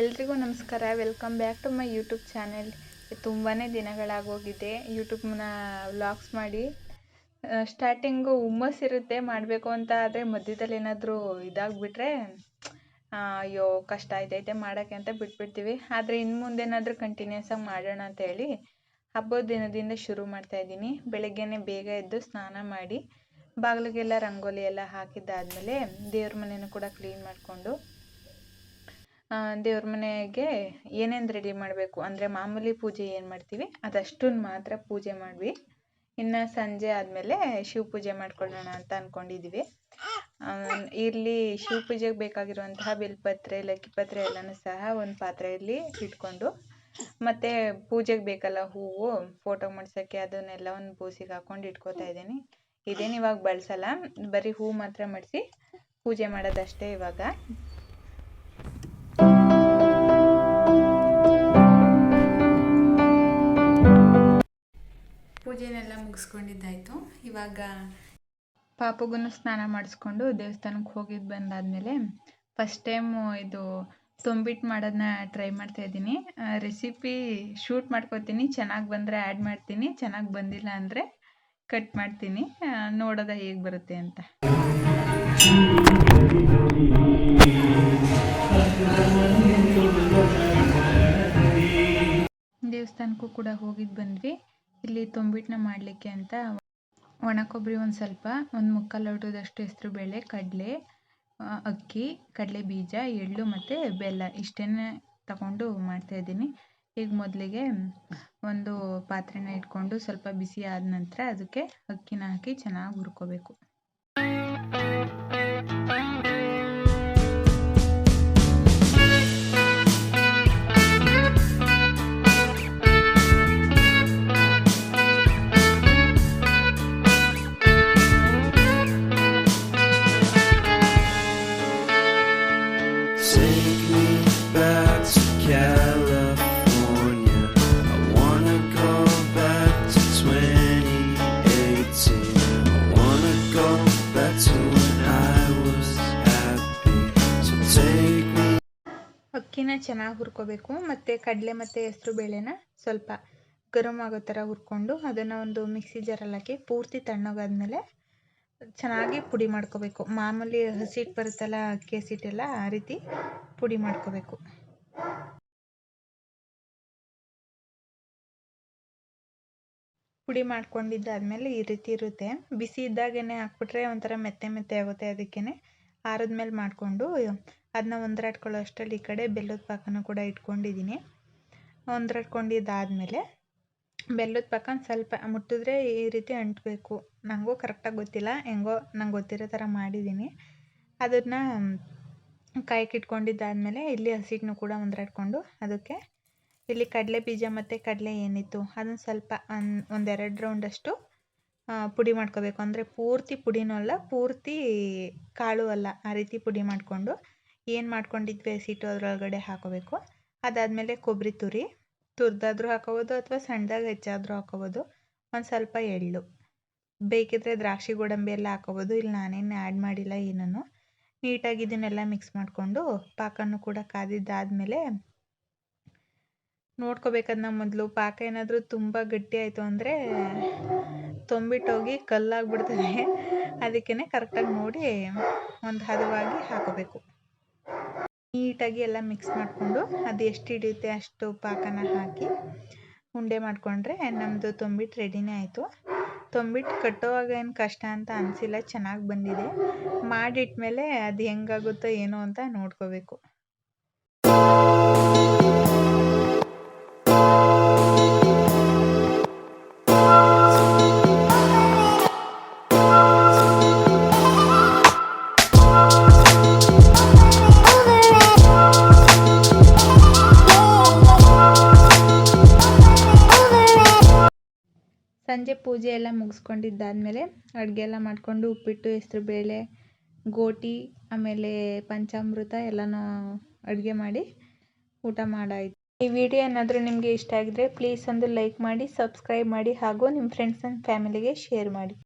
ಎಲ್ರಿಗೂ ನಮಸ್ಕಾರ. Welcome back to my YouTube channel ತುಂಬಾ ದಿನಗಳಾಗೋಗಿದೆ ಯೂಟ್ಯೂಬ್ನ ವ್ಲಾಗ್ಸ್ ಮಾಡಿ ಸ್ಟಾರ್ಟಿಂಗು ಹುಮ್ಮಸ್ಸಿರುತ್ತೆ ಮಾಡಬೇಕು ಅಂತ ಆದರೆ ಮಧ್ಯದಲ್ಲಿ ಏನಾದರೂ ಇದಾಗ್ಬಿಟ್ರೆ ಅಯ್ಯೋ, ಕಷ್ಟ ಇದೈತೆ ಮಾಡೋಕ್ಕೆ ಅಂತ ಬಿಟ್ಬಿಡ್ತೀವಿ. ಆದರೆ ಇನ್ನು ಮುಂದೇನಾದರೂ ಕಂಟಿನ್ಯೂಸ್ ಆಗಿ ಮಾಡೋಣ ಅಂತ ಹೇಳಿ ಹಬ್ಬದ ದಿನದಿಂದ ಶುರು ಮಾಡ್ತಾ ಇದ್ದೀನಿ. ಬೆಳಗ್ಗೆನೆ ಬೇಗ ಎದ್ದು ಸ್ನಾನ ಮಾಡಿ, ಬಾಗಿಲಿಗೆಲ್ಲ ರಂಗೋಲಿ ಎಲ್ಲ ಹಾಕಿದ್ದಾದಮೇಲೆ ದೇವ್ರ ಮನೆಯೂ ಕೂಡ ಕ್ಲೀನ್ ಮಾಡಿಕೊಂಡು ದೇವ್ರ ಮನೆಗೆ ಏನೇನು ರೆಡಿ ಮಾಡಬೇಕು? ಅಂದರೆ ಮಾಮೂಲಿ ಪೂಜೆ ಏನು ಮಾಡ್ತೀವಿ? ಅದಷ್ಟನ್ನು ಮಾತ್ರ ಪೂಜೆ ಮಾಡ್ವಿ. ಇನ್ನು ಸಂಜೆ ಆದಮೇಲೆ ಶಿವ ಪೂಜೆ ಮಾಡ್ಕೊಳ್ಳೋಣ ಅಂತ ಅಂದ್ಕೊಂಡಿದ್ದೀವಿ ಇಲ್ಲಿ ಶಿವ ಪೂಜೆಗೆ ಬೇಕಾಗಿರುವಂತಹ ಬಿಲ್ಪತ್ರೆ, ಲಕ್ಕಿಪತ್ರೆ ಎಲ್ಲನೂ ಸಹ ಒಂದು ಪಾತ್ರೆಯಲ್ಲಿ ಇಟ್ಕೊಂಡು, ಮತ್ತು ಪೂಜೆಗೆ ಬೇಕಲ್ಲ ಹೂವು ಫೋಟೋ ಮಾಡ್ಸೋಕ್ಕೆ ಅದನ್ನೆಲ್ಲ ಒಂದು ಬೂಸಿಗೆ ಹಾಕ್ಕೊಂಡು ಇಟ್ಕೋತಾ ಇದ್ದೀನಿ. ಇದೇನು ಇವಾಗ ಬಳಸಲ್ಲ. ಬರೀ ಹೂ ಮಾತ್ರ ಮಡಿಸಿ ಪೂಜೆ ಮಾಡೋದಷ್ಟೇ ಇವಾಗ. ಪೂಜೆನೆಲ್ಲ ಮುಗಿಸ್ಕೊಂಡಿದ್ದಾಯ್ತು. ಇವಾಗ ಪಾಪಗೂ ಸ್ನಾನ ಮಾಡಿಸ್ಕೊಂಡು ದೇವಸ್ಥಾನಕ್ಕೆ ಹೋಗಿದ್ದು ಬಂದಾದಮೇಲೆ ಫಸ್ಟ್ ಟೈಮು ಇದು ತುಂಬಿಟ್ಟು ಮಾಡೋದನ್ನ ಟ್ರೈ ಮಾಡ್ತಾ ಇದ್ದೀನಿ. ರೆಸಿಪಿ ಶೂಟ್ ಮಾಡ್ಕೋತೀನಿ, ಚೆನ್ನಾಗಿ ಬಂದರೆ ಆ್ಯಡ್ ಮಾಡ್ತೀನಿ, ಚೆನ್ನಾಗಿ ಬಂದಿಲ್ಲ ಅಂದರೆ ಕಟ್ ಮಾಡ್ತೀನಿ. ನೋಡೋದ ಹೇಗೆ ಬರುತ್ತೆ ಅಂತ. ದೇವಸ್ಥಾನಕ್ಕೂ ಕೂಡ ಹೋಗಿದ್ದು ಬಂದ್ವಿ. ಇಲ್ಲಿ ತುಂಬಿಟ್ಟನ್ನ ಮಾಡಲಿಕ್ಕೆ ಅಂತ ಒಣ ಕೊಬ್ಬರಿ ಒಂದು ಸ್ವಲ್ಪ, ಒಂದು ಮುಕ್ಕಾಲು ಲೋಟದಷ್ಟು ಹೆಸರು ಬೇಳೆ, ಕಡಲೆ ಅಕ್ಕಿ, ಕಡಲೆ ಬೀಜ, ಎಳ್ಳು ಮತ್ತು ಬೆಲ್ಲ ಇಷ್ಟನ್ನೇ ತಗೊಂಡು ಮಾಡ್ತಾಯಿದ್ದೀನಿ ಈಗ ಮೊದಲಿಗೆ ಒಂದು ಪಾತ್ರೆನ ಇಟ್ಕೊಂಡು ಸ್ವಲ್ಪ ಬಿಸಿ ಆದ ನಂತರ ಅದಕ್ಕೆ ಅಕ್ಕಿನ ಹಾಕಿ ಚೆನ್ನಾಗಿ ಹುರ್ಕೋಬೇಕು. ಅಕ್ಕಿನ ಚೆನ್ನಾಗಿ ಹುರ್ಕೋಬೇಕು, ಮತ್ತು ಕಡಲೆ ಮತ್ತು ಹೆಸ್ರು ಬೇಳೆನ ಸ್ವಲ್ಪ ಗರಮ್ ಆಗೋ ಥರ ಹುರ್ಕೊಂಡು ಅದನ್ನು ಒಂದು ಮಿಕ್ಸಿ ಜಾರಲ್ಲಿ ಹಾಕಿ ಪೂರ್ತಿ ತಣ್ಣಗಾದ್ಮೇಲೆ ಚೆನ್ನಾಗಿ ಪುಡಿ ಮಾಡ್ಕೋಬೇಕು. ಮಾಮೂಲಿ ಹಸಿಟ್ಟು ಬರುತ್ತಲ್ಲ ಅಕ್ಕಿ ಹಸಿಟ್ಟೆಲ್ಲ ಆ ರೀತಿ ಪುಡಿ ಮಾಡ್ಕೋಬೇಕು. ಪುಡಿ ಮಾಡ್ಕೊಂಡಿದ್ದಾದಮೇಲೆ ಈ ರೀತಿ ಇರುತ್ತೆ. ಬಿಸಿ ಇದ್ದಾಗೇನೆ ಹಾಕ್ಬಿಟ್ರೆ ಒಂಥರ ಮೆತ್ತೆ ಮೆತ್ತೆ ಆಗುತ್ತೆ ಅದಕ್ಕೇ ಆರಿದ್ಮೇಲೆ ಮಾಡಿಕೊಂಡು ಅದನ್ನ ಒಂದ್ರಾಡ್ಕೊಳ್ಳೋ ಅಷ್ಟರಲ್ಲಿ ಈ ಕಡೆ ಬೆಲ್ಲದ ಪಾಕನ ಕೂಡ ಇಟ್ಕೊಂಡಿದ್ದೀನಿ. ಒಂದ್ರಾಡ್ಕೊಂಡಿದ್ದಾದಮೇಲೆ ಬೆಲ್ಲದ ಪಾಕ ಸ್ವಲ್ಪ ಮುಟ್ಟಿದ್ರೆ ಈ ರೀತಿ ಅಂಟಬೇಕು. ನನಗೂ ಕರೆಕ್ಟಾಗಿ ಗೊತ್ತಿಲ್ಲ, ಹೆಂಗೋ ನಂಗೆ ಗೊತ್ತಿರೋ ಥರ ಮಾಡಿದ್ದೀನಿ. ಅದನ್ನು ಕಾಯ್ಕೆ ಇಟ್ಕೊಂಡಿದ್ದಾದಮೇಲೆ ಇಲ್ಲಿ ಹಸಿಟ್ಟನ್ನು ಕೂಡ ಒಂದರಾಡ್ಕೊಂಡು ಅದಕ್ಕೆ ಇಲ್ಲಿ ಕಡಲೆ ಬೀಜ ಮತ್ತು ಕಡಲೆ ಏನಿತ್ತು ಅದನ್ನು ಸ್ವಲ್ಪ ಒಂದೆರಡು ರೌಂಡಷ್ಟು ಪುಡಿ ಮಾಡ್ಕೋಬೇಕು. ಅಂದರೆ ಪೂರ್ತಿ ಪುಡಿನೂ ಅಲ್ಲ, ಪೂರ್ತಿ ಕಾಳು ಅಲ್ಲ, ಆ ರೀತಿ ಪುಡಿ ಮಾಡಿಕೊಂಡು ಏನು ಮಾಡ್ಕೊಂಡಿದ್ವಿ? ಹಸಿಟ್ಟು ಅದರೊಳಗಡೆ ಹಾಕೋಬೇಕು. ಅದಾದಮೇಲೆ ಕೊಬ್ಬರಿ ತುರಿ. ತುರಿದಾದ್ರೂ ಹಾಕೋಬೋದು ಅಥವಾ ಸಣ್ಣದಾಗಿ ಹೆಚ್ಚಾದರೂ ಹಾಕೋಬೋದು. ಒಂದು ಸ್ವಲ್ಪ ಎಳ್ಳು. ಬೇಕಿದ್ರೆ ದ್ರಾಕ್ಷಿ ಗೋಡಂಬಿ ಎಲ್ಲ ಹಾಕೋಬೋದು. ಇಲ್ಲಿ ನಾನೇನು ಆ್ಯಡ್ ಮಾಡಿಲ್ಲ ಏನೂ ನೀಟಾಗಿ ಇದನ್ನೆಲ್ಲ ಮಿಕ್ಸ್ ಮಾಡಿಕೊಂಡು ಪಾಕನ್ನು ಕೂಡ ಕಾದಿದ್ದಾದಮೇಲೆ ನೋಡ್ಕೋಬೇಕದನ್ನ ಮೊದಲು. ಪಾಕ ಏನಾದರೂ ತುಂಬ ಗಟ್ಟಿ ಆಯಿತು ಅಂದರೆ ತೊಂಬಿಟ್ಟೋಗಿ ಕಲ್ಲಾಗ್ಬಿಡ್ತದೆ. ಅದಕ್ಕೇ ಕರೆಕ್ಟಾಗಿ ನೋಡಿ ಒಂದು ಹದವಾಗಿ ಹಾಕೋಬೇಕು. ನೀಟಾಗಿ ಎಲ್ಲ ಮಿಕ್ಸ್ ಮಾಡಿಕೊಂಡು ಅದು ಎಷ್ಟು ಹಿಡಿಯುತ್ತೆ ಅಷ್ಟು ಪಾಕನ ಹಾಕಿ ಉಂಡೆ ಮಾಡಿಕೊಂಡ್ರೆ ನಮ್ಮದು ತೊಂಬಿಟ್ಟು ರೆಡಿನೇ ಆಯಿತು. ತೊಂಬಿಟ್ಟು ಕಟ್ಟೋವಾಗ ಏನು ಕಷ್ಟ ಅಂತ ಅನಿಸಿಲ್ಲ, ಚೆನ್ನಾಗಿ ಬಂದಿದೆ. ಮಾಡಿಟ್ಮೇಲೆ ಅದು ಹೆಂಗಾಗುತ್ತೋ ಏನೋ ಅಂತ ನೋಡ್ಕೋಬೇಕು. ಸಂಜೆ ಪೂಜೆ ಎಲ್ಲ ಮುಗಿಸ್ಕೊಂಡಿದ್ದಾದ್ಮೇಲೆ ಅಡುಗೆ ಎಲ್ಲ ಮಾಡಿಕೊಂಡು ಉಪ್ಪಿಟ್ಟು ಹೆಸ್ರುಬೇಳೆ ಗೋಟಿ, ಆಮೇಲೆ ಪಂಚಾಮೃತ ಎಲ್ಲನೂ ಅಡುಗೆ ಮಾಡಿ ಊಟ ಮಾಡಾಯಿತು. ಈ ವಿಡಿಯೋ ಏನಾದರೂ ನಿಮಗೆ ಇಷ್ಟ ಆಗಿದ್ರೆ ಪ್ಲೀಸ್ ಒಂದು ಲೈಕ್ ಮಾಡಿ ಸಬ್ಸ್ಕ್ರೈಬ್ ಮಾಡಿ ಹಾಗೂ ನಿಮ್ಮ ಫ್ರೆಂಡ್ಸ್ ಆ್ಯಂಡ್ ಫ್ಯಾಮಿಲಿಗೆ ಶೇರ್ ಮಾಡಿ.